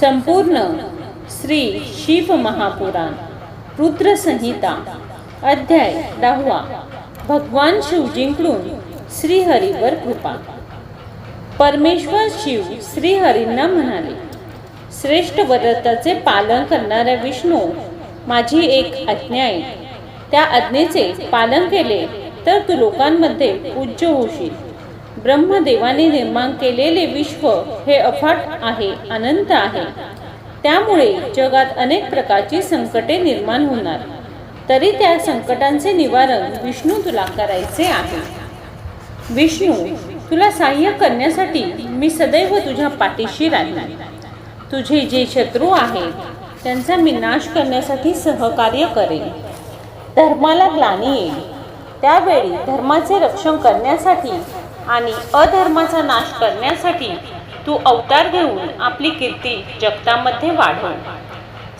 संपूर्ण श्री शिव महापुराण रुद्रसंहिता अध्याय दहावा. भगवान शिवजींकडून श्रीहरीवर कृपा. परमेश्वर शिव श्रीहरींना म्हणाले श्रेष्ठ व्रताचे पालन करणाऱ्या विष्णू माझी एक आज्ञा आहे. त्या आज्ञेचे पालन केले तर तू लोकांमध्ये पूज्य होशील. ब्रह्मदेवाने निर्माण केलेले विश्व हे अफाट आहे अनंत आहे. त्यामुळे जगात अनेक प्रकारची संकटे निर्माण होणार. तरी त्या संकटांचे निवारण विष्णू तुला करायचे आहे. विष्णू तुला सहाय्य करण्यासाठी मी सदैव तुझ्या पाठीशी राहणार. तुझे जे शत्रू आहेत त्यांचा मी नाश करण्यासाठी सहकार्य करेन. धर्माला ग्लानी येईल. त्यावेळी धर्माचे रक्षण करण्यासाठी आणि अधर्माचा नाश करण्यासाठी तू अवतार घेऊन आपली कीर्ती जगतामध्ये वाढव.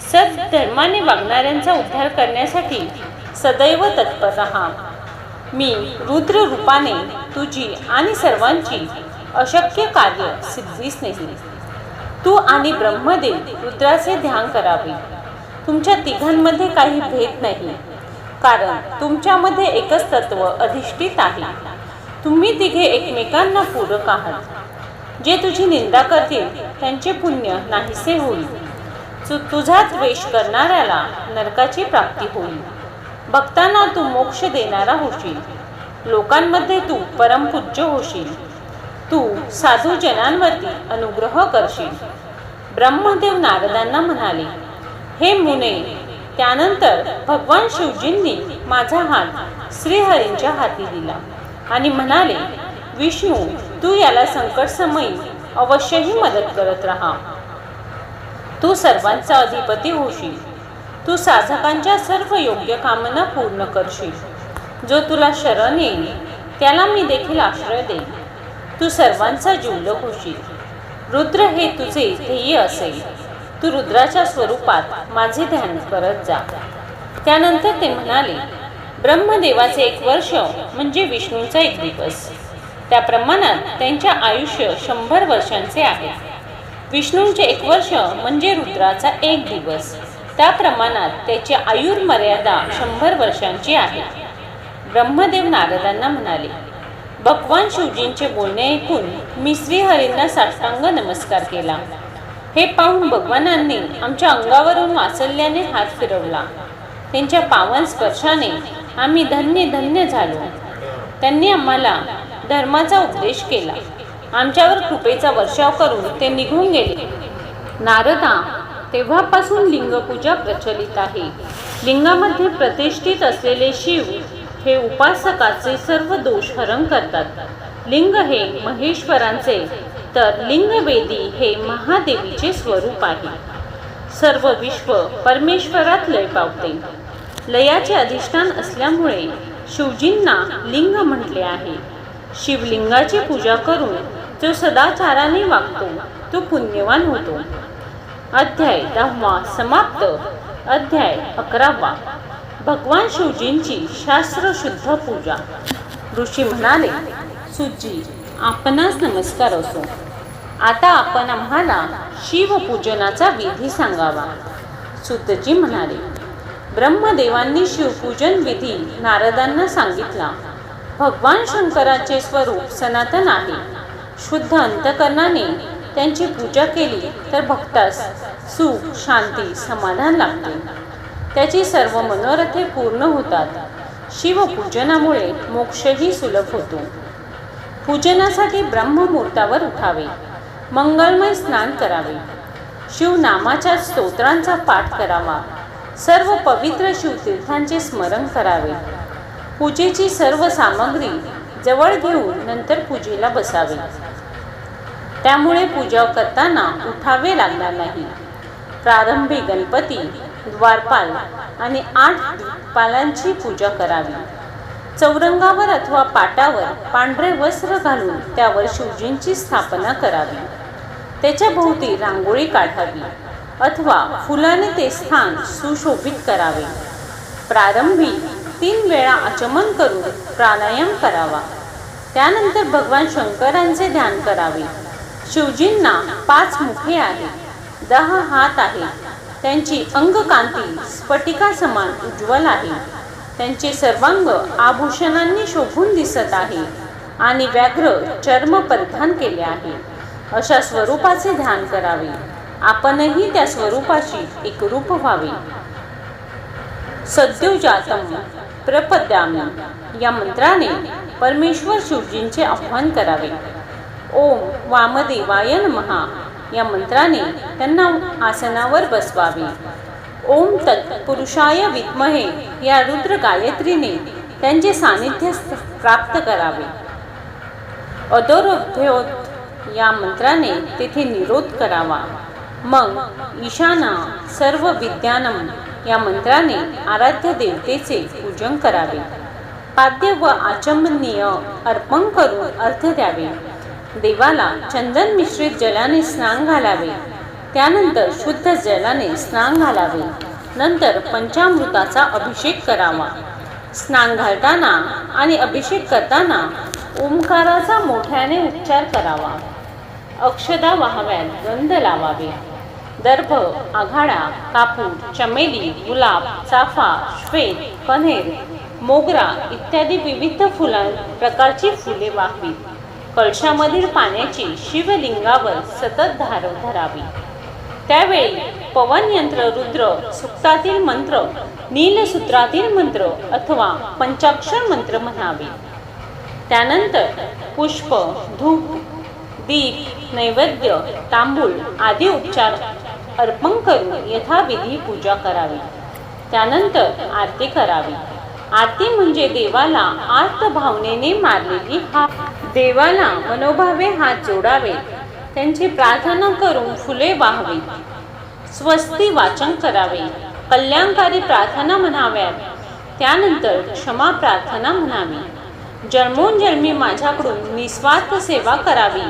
सद धर्माने वागणाऱ्यांचा उद्धार करण्यासाठी सदैव तत्पर राहा. मी रुद्र रूपाने तुझी आणि सर्वांची अशक्य कार्य सिद्धीस नेली तू आणि ब्रह्मदेव रुद्राचे ध्यान करावे. तुमच्या तिघांमध्ये काही भेद नाही कारण तुमच्यामध्ये एकच तत्व अधिष्ठित आहे. तुम्ही तिघे एकमेकांना पूरक आहात. जे तुझी निंदा करतील त्यांचे पुण्य नाहीसे होईल. तुझा द्वेष करणाऱ्याला नरकाची प्राप्ती होईल. भक्तांना तू मोक्ष देणारा होशील. लोकांमध्ये तू परमपूज्य होशील. तू साधू जनांवरती अनुग्रह करशील. ब्रह्मदेव नारदांना म्हणाले हे मुने त्यानंतर भगवान शिवजींनी माझा हात श्रीहरींच्या हाती दिला. आणि म्हणाले विष्णू तू याला संकट समयी अवश्यही मदत करत राहा. तू सर्वांचा अधिपती होशील. तू साधकांच्या सर्व योग्य कामना पूर्ण करशील. जो तुला शरण येईल त्याला मी देखील आश्रय देईन. तू सर्वांचा जिवलक होशील. रुद्र हे तुझे ध्येय असेल. तू रुद्राच्या स्वरूपात माझे ध्यान करत जा. त्यानंतर ते म्हणाले ब्रह्मदेवाचे एक वर्ष म्हणजे विष्णूचा एक दिवस. त्या प्रमाणात त्यांचे आयुष्य शंभर वर्षांचे आहे. विष्णूंचे एक वर्ष म्हणजे रुद्राचा एक दिवस. त्या प्रमाणात त्याची आयुर्मर्यादा शंभर वर्षांची आहे. ब्रह्मदेव नारदांना म्हणाले भगवान शिवजींचे बोलणे ऐकून मी श्रीहरींना साष्टांग नमस्कार केला. हे पाहून भगवानांनी आमच्या अंगावरून वाचल्याने हात फिरवला. त्यांच्या पावन स्पर्शाने आम्ही धन्य धन्य झालो. त्यांनी आम्हाला धर्माचा उपदेश केला. आमच्यावर कृपेचा वर्षाव करून ते निघून गेले. नारदा तेव्हापासून लिंगपूजा प्रचलित आहे. लिंगामध्ये प्रतिष्ठित असलेले शिव हे उपासकाचे सर्व दोष हरण करतात. लिंग हे महेश्वरांचे तर लिंगवेदी हे महादेवीचे स्वरूप आहे. सर्व विश्व परमेश्वरात लय पावते. लयाचे अधिष्ठान असल्यामुळे शिवजींना लिंग म्हटले आहे. शिवलिंगाची पूजा करून जो सदाचाराने वागतो तो पुण्यवान होतो. अध्याय दहावा समाप्त. अध्याय अकरावा. भगवान शिवजींची शास्त्रशुद्ध पूजा. ऋषी म्हणाले सुजी आपणास नमस्कार असो. आता आपण आम्हाला शिवपूजनाचा विधी सांगावा. सुतजी म्हणाले ब्रह्मदेवांनी शिवपूजन विधी नारदांना सांगितला. भगवान शंकराचे स्वरूप सनातन आहे. शुद्ध अंतकरणाने त्यांची पूजा केली तर भक्तास सुख शांती समाधान लागते. त्याची सर्व मनोरथे पूर्ण होतात. शिवपूजनामुळे मोक्षही सुलभ होतो. पूजनासाठी ब्रह्ममुहूर्तावर उठावे. मंगलमय स्नान करावे. शिवनामाच्या स्तोत्रांचा पाठ करावा. सर्व पवित्र शिवतीर्थांचे स्मरण करावे. पूजेची सर्व सामग्री जवळ घेऊन नंतर पूजेला बसावे. त्यामुळे पूजा करताना उठावे लागणार नाही. प्रारंभी गणपती द्वारपाल आणि आठ पालांची पूजा करावी. चौरंगावर अथवा पाटावर पांढरे वस्त्र घालून त्यावर शिवजींची स्थापना करावी. त्याच्या भोवती रांगोळी काढावी. अथवा फुलाने ते स्थान सुशोभित करावे. प्रारंभी तीन वेळा आचमन करून प्राणायाम करावा. त्यानंतर भगवान शंकरांचे ध्यान करावे. शिवजींना पाच मुखे आहेत. दहा हात आहे त्यांची अंगकांती स्फटिका समान उज्ज्वल आहे. त्यांचे सर्वांग आभूषणांनी शोभून दिसत आहे आणि व्याघ्र चर्म परिधान केले आहे. अशा स्वरूपाचे ध्यान करावे. आपणही त्या स्वरूपाशी एकरूप व्हावे. सद्योजातम प्रपद्यामी. या मंत्राने परमेश्वर शिवजींचे आव्हान करावे. ओम वामदेवाय महा या मंत्राने त्यांना आसनावर बसवावे. ओम तत्पुरुषाय विद्महे. या रुद्र गायत्रीने त्यांचे सानिध्य प्राप्त करावे. अदोरोध्योत या मंत्राने तेथे निरोध करावा. मग ईशाना सर्व विद्यानम या मंत्राने आराध्य देवतेचे पूजन करावे. पाद्य व आचमनीय अर्पण करून अर्थ द्यावे. देवाला चंदन मिश्रित जलाने स्नान घालावे. त्यानंतर शुद्ध जलाने स्नान घालावे. नंतर पंचामृताचा अभिषेक करावा. स्नान घालताना आणि अभिषेक करताना ओंकाराचा मोठ्याने उच्चार करावा. अक्षदा वाहाव्यात गंध लावावे. दर्भ आघाडा कापूर चमेली गुलाब चाफा श्वेत कन्हेर मोगरा इत्यादी विविध फुलां प्रकारची फुले वाहवीत कळशामधील पाण्याची शिवलिंगावर सतत धार धरावी. त्यावेळी पवन यंत्र रुद्र सुक्तातील मंत्र नीलसूत्रातील मंत्र अथवा पंचाक्षर मंत्र म्हणावे. त्यानंतर पुष्प धूप दीप नैवेद्य तांबूळ आदी उपचार अर्पण करून यथाविधी पूजा करावी. त्यानंतर आरती करावी. आरती म्हणजे देवाला आर्त भावनेने मारलेली हात देवाला मनोभावे हात जोडावे. त्यांची प्रार्थना करून फुले वाहावीत स्वस्ती वाचन करावे. कल्याणकारी प्रार्थना म्हणाव्यात. त्यानंतर क्षमा प्रार्थना म्हणावी. जन्मोनजन्मी माझ्याकडून निस्वार्थ सेवा करावी.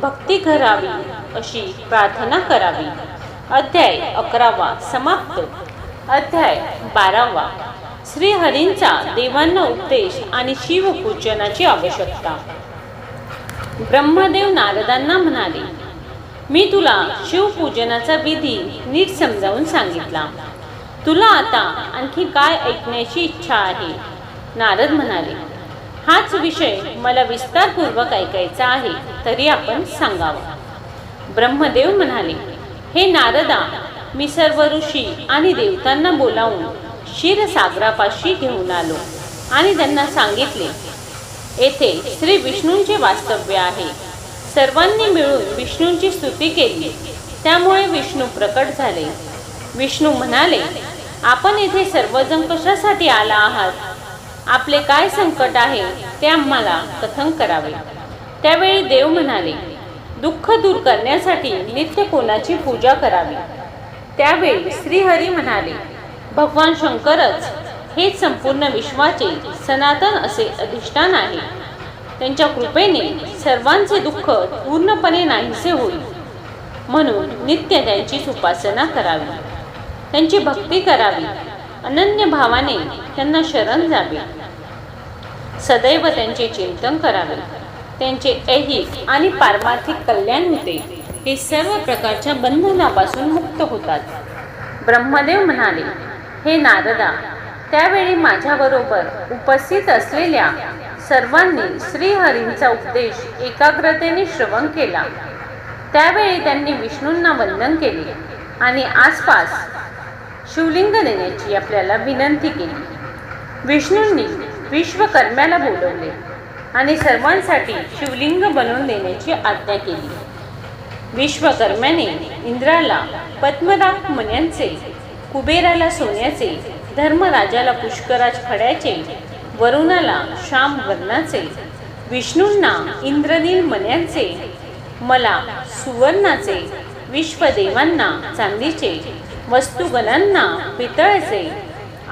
भक्ती करावी अशी प्रार्थना करावी. अध्याय अकरावा समाप्त. अध्याय बारावा. श्रीहरींचा देवांना उपदेश आणि शिवपूजनाची आवश्यकता. ब्रह्मदेव नारदांना म्हणाले मी तुला शिवपूजनाचा विधी नीट समजावून सांगितला. तुला आता आणखी काय ऐकण्याची इच्छा आहे? नारद म्हणाले हाच विषय मला विस्तारपूर्वक ऐकायचा आहे तरी आपण सांगावा. ब्रह्मदेव म्हणाले हे नारदा मी सर्व ऋषी आणि देवतांना बोलावून क्षीरसागरापाशी घेऊन आलो आणि त्यांना सांगितले येथे श्री विष्णूंचे वास्तव्य आहे. सर्वांनी मिळून विष्णूंची स्तुती केली. त्यामुळे विष्णू प्रकट झाले. विष्णू म्हणाले आपण येथे सर्वजण कशासाठी आला आहात? आपले काय संकट आहे ते आम्हाला कथन करावे. त्यावेळी देव म्हणाले दुःख दूर करण्यासाठी नित्य कोणाची पूजा करावी? त्यावेळी श्रीहरी म्हणाले भगवान शंकरच हे संपूर्ण विश्वाचे सनातन असे अधिष्ठान आहे. त्यांच्या कृपेने सर्वांचे दुःख पूर्णपणे नाहीसे होईल. म्हणून नित्य त्यांची उपासना करावी. त्यांची भक्ती करावी. अनन्य भावाने त्यांना शरण जावे. सदैव त्यांचे चिंतन करावे. त्यांचे ऐहिक आणि पारमार्थिक कल्याण होते. हे सर्व प्रकारच्या बंधनापासून मुक्त होतात. ब्रह्मदेव म्हणाले हे नारदा त्यावेळी माझ्याबरोबर उपस्थित असलेल्या सर्वांनी श्रीहरींचा उपदेश एकाग्रतेने श्रवण केला. त्यावेळी त्यांनी विष्णूंना वंदन केले आणि आसपास शिवलिंग देण्याची आपल्याला विनंती केली. विष्णूंनी विश्वकर्म्याला बोलवले. आणि सर्वांसाठी शिवलिंग बनवून देण्याची आज्ञा केली. विश्वकर्म्याने इंद्राला पद्मराग मन्यांचे कुबेराला सोन्याचे धर्मराजाला पुष्कराज खड्याचे वरुणाला श्याम वर्णाचे विष्णूंना इंद्रनील मन्यांचे मला सुवर्णाचे विश्वदेवांना चांदीचे वस्तुगणांना पितळचे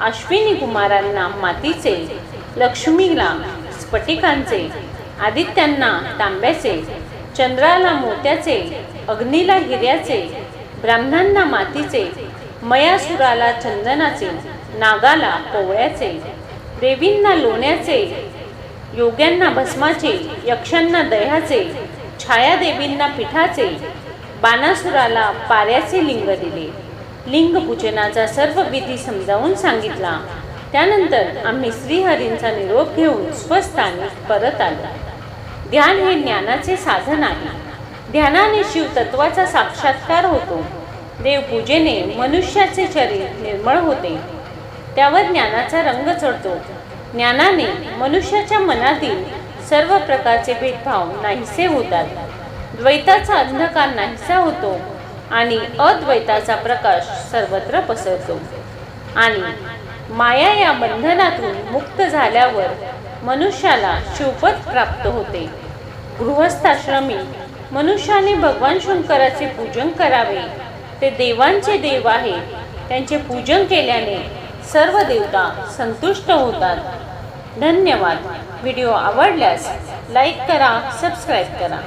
अश्विनी कुमारांना मातीचे लक्ष्मीला स्फटिकांचे आदित्यांना तांब्याचे चंद्राला मोत्याचे अग्नीला हिऱ्याचे ब्राह्मणांना मातीचे मयासुराला चंदनाचे नागाला पोवळ्याचे देवींना लोण्याचे योग्यांना भस्माचे यक्षांना दह्याचे छायादेवींना पिठाचे बाणासुराला पाऱ्याचे लिंग दिले. लिंग पूजनाचा सर्व विधी समजावून सांगितला. त्यानंतर आम्ही श्रीहरींचा निरोप घेऊन स्वस्थानी परत आलो. ध्यान हे ज्ञानाचे साधन आहे. ध्यानाने शिवतत्वाचा साक्षात्कार होतो. देवपूजेने मनुष्याचे शरीर निर्मळ होते. त्यावर ज्ञानाचा रंग चढतो. ज्ञानाने मनुष्याच्या मनातील सर्व प्रकारचे भेदभाव नाहीसे होतात. द्वैताचा अंधकार नाहीसा होतो आणि अद्वैताचा प्रकाश सर्वत्र पसरतो. आणि माया या बंधनातून मुक्त झाल्यावर मनुष्याला शिवपद प्राप्त होते. गृहस्थाश्रमी मनुष्याने भगवान शंकराचे पूजन करावे. ते देवांचे देव आहे त्यांचे पूजन केल्याने सर्व देवता संतुष्ट होतात. धन्यवाद. व्हिडिओ आवडल्यास लाईक करा सबस्क्राईब करा.